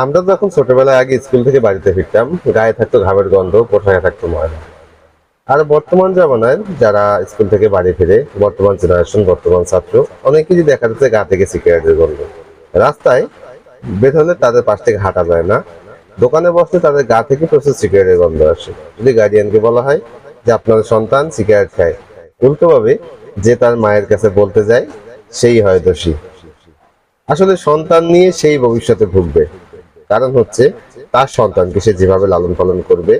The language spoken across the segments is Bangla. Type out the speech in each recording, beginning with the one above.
আমরা যখন ছোটবেলায় আগে স্কুল থেকে বাড়িতে ফিরতাম। গায়ে থাকতো ঘামের গন্ধ, পোশাকে থাকতো ময়লা। আর বর্তমান জামানায় যারা স্কুল থেকে বাড়ি ফিরে, বর্তমান জেনারেশন বর্তমান ছাত্র অনেকেরই দেখা যাচ্ছে গা থেকে সিগারেটের গন্ধ। রাস্তায় হলে তাদের পাশ থেকে হাঁটা যায় না। দোকানে বসলে তাদের গা থেকে প্রচুর সিগারেটের গন্ধ আসে। যদি গার্ডিয়ানকে বলা হয় যে আপনার সন্তান সিগারেট খায় উল্টোভাবে যে তার মায়ের কাছে বলতে যায়, সেই হয় দোষী। আসলে সন্তান নিয়ে সেই ভবিষ্যতে ভুগবে। কারণ হচ্ছে তার সন্তানকে সে যেভাবে লালন পালন করবে,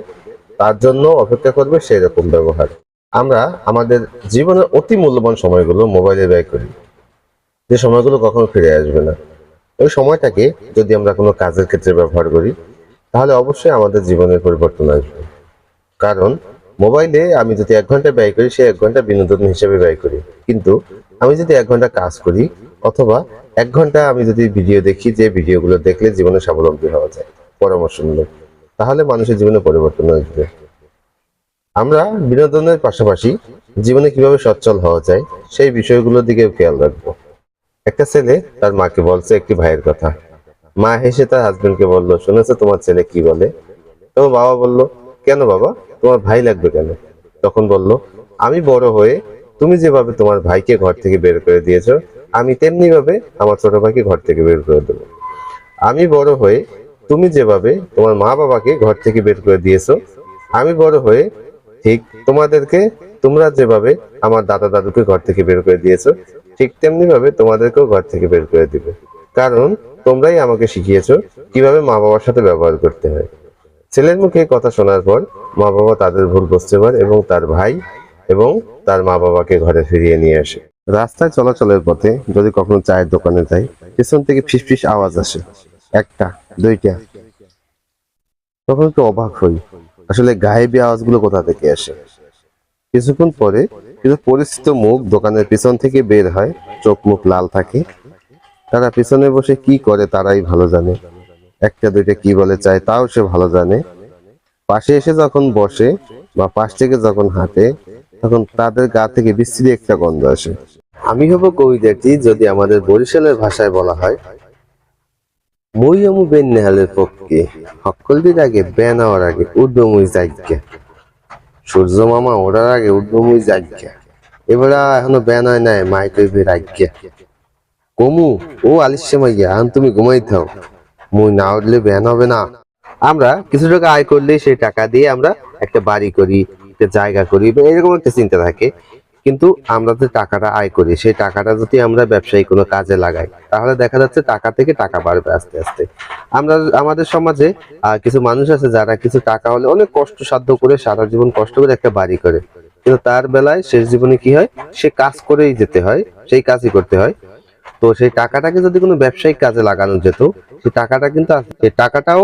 তার জন্য অপেক্ষা করবে সেই রকম ব্যবহার। আমরা আমাদের জীবনের অতি মূল্যবান সময়গুলো মোবাইলে ব্যয় করি। যে সময়গুলো কখনো ফিরে আসবে না। ওই সময়টাকে যদি আমরা কোনো কাজের ক্ষেত্রে ব্যবহার করি, তাহলে অবশ্যই আমাদের জীবনের পরিবর্তন আসবে। কারণ মোবাইলে আমি যদি এক ঘণ্টা ব্যয় করি, সে এক ঘণ্টা বিনোদন হিসেবে ব্যয় করি। কিন্তু আমি যদি এক ঘণ্টা কাজ করি, অথবা এক ঘণ্টা আমি যদি ভিডিও দেখি, যে ভিডিওগুলো দেখলে জীবনে স্বাবলম্বী হওয়া যায়, পরামর্শমূলক। তাহলে মানুষের জীবনে পরিবর্তন আসবে আমরা বিনোদনের পাশাপাশি জীবনে কীভাবে সচ্ছল হওয়া যায়, সেই বিষয়গুলোর দিকে খেয়াল রাখব। একটা ছেলে তার মাকে বলছে একটি ভাইয়ের কথা। মা হেসে তার হাজবেন্ডকে বলল, শুনেছে তোমার ছেলে কি বলে? তখন বাবা বলল, কেন বাবা? তোমার ভাই লাগবে কেন? তখন বলল, আমি বড় হয়ে তুমি যেভাবে তোমার ভাইকে ঘর থেকে বের করে দিয়েছ আমি তেমনি ভাবে আমার ছোট ভাইকে ঘর থেকে বের করে দেবো। আমি বড় হয়ে তুমি যেভাবে তোমার মা বাবাকে ঘর থেকে বের করে দিয়েছ, আমি বড় হয়ে ঠিক তোমাদেরকে তোমরা যেভাবে আমার দাদা দাদুকে ঘর থেকে বের করে দিয়েছ, ঠিক তেমনি ভাবে তোমাদেরকেও ঘর থেকে বের করে দিবে। কারণ তোমরাই আমাকে শিখিয়েছো কীভাবে মা বাবার সাথে ব্যবহার করতে হয়। ছেলের মুখে কথা শোনার পর মা বাবা তাদের ভুল বুঝতে পারে এবং তার ভাই এবং তার মা বাবাকে ঘরে ফিরিয়ে নিয়ে আসে। রাস্তায় চলাচলের পথে যদি কখনো চায়ের দোকানে যাই, পেছন থেকে ফিসফিস আওয়াজ আসে। একটা, দুইটা। তখন একটু অবাক হই। আসলে গায়েবী আওয়াজগুলো কোথা থেকে আসে? কিছুক্ষণ পরে কিছু পরিচিত মুখ দোকানের পিছন থেকে বের হয়, চোখ মুখ লাল থাকে। তারা পিছনে বসে কি করে তারাই ভালো জানে। একটা, দুইটা কি বলে চায় তাও সে ভালো জানে। পাশে এসে যখন বসে বা পাশ থেকে যখন হাঁটে তখন তাদের গা থেকে বিশ্রী একটা গন্ধ আসে। আমি হব কবিতাটি যদি আমাদের বরিশালের ভাষায় বলা হয় মই আমু বেন নেহালের পক্ষে হকলবির আগে বেন হওয়ার আগে উর্দমুই যাইজ্ঞা সূর্য মামা ওড়ার আগে উর্দমুই যাইজ্ঞা এবারে এখনও বেন হয় নাই, মাই কইবে রাজ্ঞা কমু, ও আলিস মাইয়া, এখন তুমি ঘুমাই থাও। মুই না উঠলে বেন হবে না। আমরা কিছু টাকা আয় করলে সেই টাকা দিয়ে আমরা একটা বাড়ি করি। একটা জায়গা করি বা এরকম একটা চিন্তা থাকে। কিন্তু আমরা যে টাকাটা আয় করি, সেই টাকাটা যদি আমরা ব্যবসায়ী কোনো কাজে লাগাই, তাহলে দেখা যাচ্ছে টাকা থেকে টাকা বাড়বে আস্তে আস্তে। আমরা, আমাদের সমাজে কিছু মানুষ আছে যারা কিছু টাকা হলে অনেক কষ্ট সাধ্য করে সারা জীবন কষ্ট করে একটা বাড়ি করে। কিন্তু তার বেলায় শেষ জীবনে কি হয়? সে কাজ করেই যেতে হয়, সেই কাজই করতে হয়। তো সেই টাকাটাকে যদি কোনো ব্যবসায়িক কাজে লাগানো যেত, সেই টাকাটা কিন্তু টাকাটাও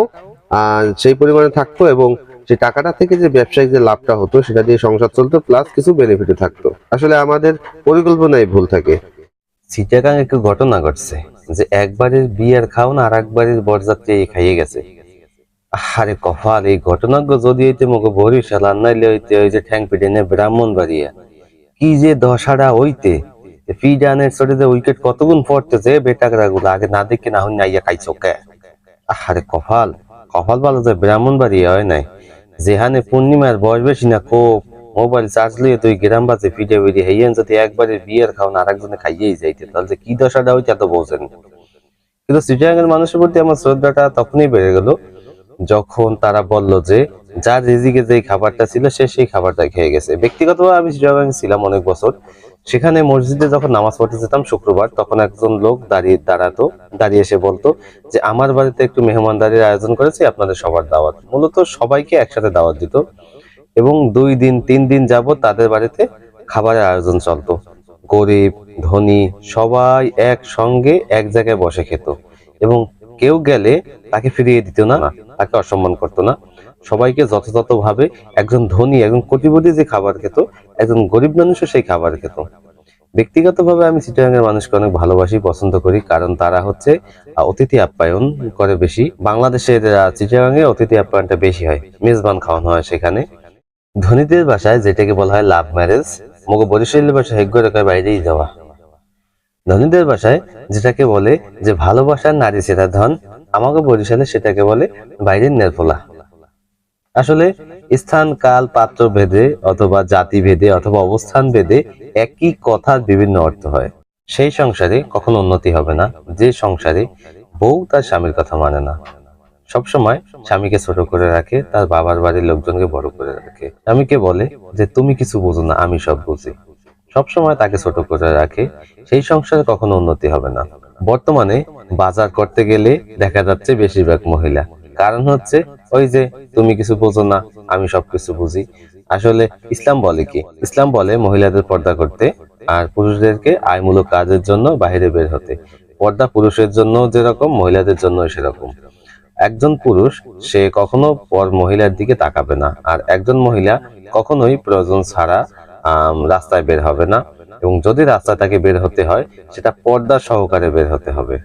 সেই পরিমাণে থাকতো এবং সেই টাকাটা থেকে যে ব্যবসায়িক যে লাভটা হতো, সেটা দিয়ে সংসার চলতো প্লাস কিছু বেনিফিটও থাকতো। আসলে আমাদের পরিকল্পনায় ভুল থাকে। চিটাগাং একটু ঘটনা ঘটছে, যে একবারের বিয়ের খাওন আর একবারের বরযাত্রী খাইয়ে গেছে। আরে কপাল, এই ঘটনাজ্ঞ যদি হইতে মগে বরিশাল আর নাইলে হইতে ওই যে ঠ্যাং পিটে নে ব্রাহ্মণ বাড়িয়া কি যে দশাটা হইতে ফিডানের চড়িতে উইকেট কতগুণ পড়তেছে বেটাকরা গুলো আগে না দেখে না হই নাইয়া খাইছো কে? আরে কপাল কপাল ভালো যে ব্রাহ্মণ বাড়িয়া হয় নাই। যেখানে পূর্ণিমার বয়স বেশি না, খুব। মোবাইল চার্জ লিয়ে তুই গ্রাম বাজে ফিডে বেরিয়ে হেয়েন যদি একবারে বিয়ের খাওন আর একজনে খাইয়েই যাইতে। তাহলে কি দশাটা হইতে এত বোঝেন? কিন্তু সিটিয়াঙ্গের মানুষের প্রতি আমার শ্রদ্ধাটা তখনই বেড়ে গেল, যখন তারা বলল যে, যার রিজিকে যে খাবারটা ছিল, সে সেই খাবারটা খেয়ে গেছে। ব্যক্তিগতভাবে আমি সিটিয়াঙ্গে ছিলাম অনেক বছর। সেখানে মসজিদে যখন নামাজ পড়তে যেতাম শুক্রবার, তখন একজন লোক দাঁড়িয়ে দাঁড়াতো, দাঁড়িয়ে এসে বলতো যে, আমার বাড়িতে একটু মেহমানদারির আয়োজন করেছি, আপনাদের সবার দাওয়াত। মূলত সবাইকে একসাথে দাওয়াত দিত এবং দুই দিন, তিন দিন যাব তাদের বাড়িতে খাবারের আয়োজন চলতো। গরিব, ধনী সবাই একসঙ্গে এক জায়গায় বসে খেত এবং কেউ গেলে তাকে ফিরিয়ে দিত না, তাকে অসম্মান করতো না। সবাইকে যথাযথ ভাবে একজন ধনী, একজন কোটিপতি যে খাবার খেত, একজন গরিব মানুষও সেই খাবার খেত। ব্যক্তিগতভাবে আমি চিটাগাংয়ের মানুষকে অনেক ভালোবাসি, পছন্দ করি, কারণ তারা হচ্ছে অতিথি আপ্যায়ন করে বেশি। বাংলাদেশের চিটাগাংয়ে অতিথি আপ্যায়নটা বেশি হয়, মেজবান খাওয়ানো হয় সেখানে। ধনীদের বাসায় যেটাকে বলা হয় লাভ ম্যারেজ, মগ বরিশালের বাসায় হেগ্য রেখার বাইরেই যাওয়া। ধনীদের বাসায় যেটাকে বলে যে ভালোবাসার নারী সেরা ধন আমাকে বরিশালে সেটাকে বলে বাইরের নেরফোলা আসলে স্থান, কাল, পাত্র ভেদে অথবা জাতি ভেদে অথবা অবস্থান ভেদে একই কথার বিভিন্ন অর্থ হয়। সেই সংসারে কখনো উন্নতি হবে না। যে সংসারে বউ তার স্বামীর কথা মানে না। সবসময় স্বামীকে ছোট করে রাখে, তার বাবার বাড়ির লোকজনকে বড় করে রাখে। স্বামীকে বলে যে, তুমি কিছু বুঝো না, আমি সব বুঝি। সবসময় তাকে ছোট করে রাখে। সেই সংসারে কখনো উন্নতি হবে না। বর্তমানে বাজার করতে গেলে দেখা যাচ্ছে বেশিরভাগ মহিলা। কারণ হচ্ছে ওই যে, তুমি কিছু বোঝো না, আমি সবকিছু বুঝি। আসলে ইসলাম বলে কি? ইসলাম বলে মহিলাদের পর্দা করতে আর পুরুষদেরকে আয়মূলক কাজের জন্য বাইরে বের হতে। পর্দা পুরুষের জন্য যেরকম, মহিলাদের জন্য সেরকম। একজন পুরুষ, সে কখনো পর মহিলার দিকে তাকাবে না। আর একজন মহিলা কখনোই প্রয়োজন ছাড়া রাস্তায় বের হবে না। এবং যদি রাস্তা তাকে বের হতে হয়, সেটা পর্দা সহকারে বের হতে হবে।